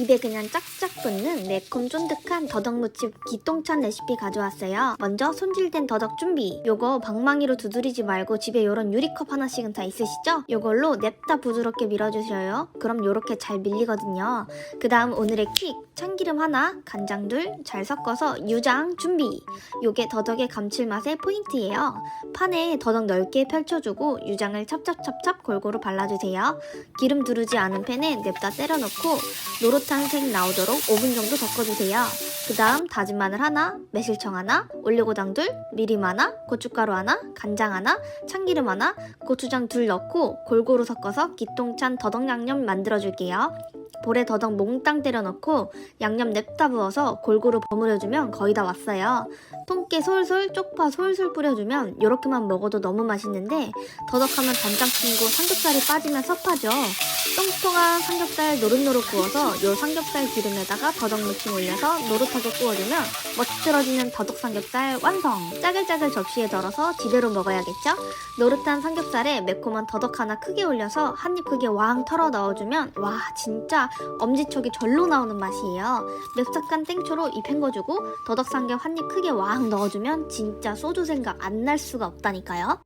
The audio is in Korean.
입에 그냥 짝짝 붙는 매콤 쫀득한 더덕무침 기똥찬 레시피 가져왔어요. 먼저 손질된 더덕 준비. 요거 방망이로 두드리지 말고 집에 요런 유리컵 하나씩은 다 있으시죠? 요걸로 냅다 부드럽게 밀어주셔요. 그럼 요렇게 잘 밀리거든요. 그 다음 오늘의 킥. 참기름 하나, 간장 둘, 잘 섞어서 유장 준비. 요게 더덕의 감칠맛의 포인트예요. 판에 더덕 넓게 펼쳐주고 유장을 찹찹찹찹 골고루 발라주세요. 기름 두르지 않은 팬에 냅다 때려넣고 노릇 한 색 나오도록 5분 정도 덮어주세요. 그 다음 다진 마늘 하나, 매실청 하나, 올리고당 둘, 미림 하나, 고춧가루 하나, 간장 하나, 참기름 하나, 고추장 둘 넣고 골고루 섞어서 기똥찬 더덕 양념 만들어줄게요. 볼에 더덕 몽땅 때려 넣고 양념 냅다 부어서 골고루 버무려주면 거의 다 왔어요. 통깨 솔솔, 쪽파 솔솔 뿌려주면 이렇게만 먹어도 너무 맛있는데 더덕하면 단장 친구 삼겹살이 빠지면 섭하죠. 똥통한 삼겹살 노릇노릇 구워서 요 삼겹살 기름에다가 더덕 무침 올려서 노릇하게 구워주면 멋들어지는 더덕 삼겹살 완성! 짜글짜글 접시에 덜어서 지대로 먹어야겠죠? 노릇한 삼겹살에 매콤한 더덕 하나 크게 올려서 한 입 크게 왕 털어 넣어주면 와 진짜 엄지척이 절로 나오는 맛이에요. 맵싹한 땡초로 입 헹궈주고 더덕 삼겹 한 입 크게 왕 넣어주면 진짜 소주 생각 안 날 수가 없다니까요.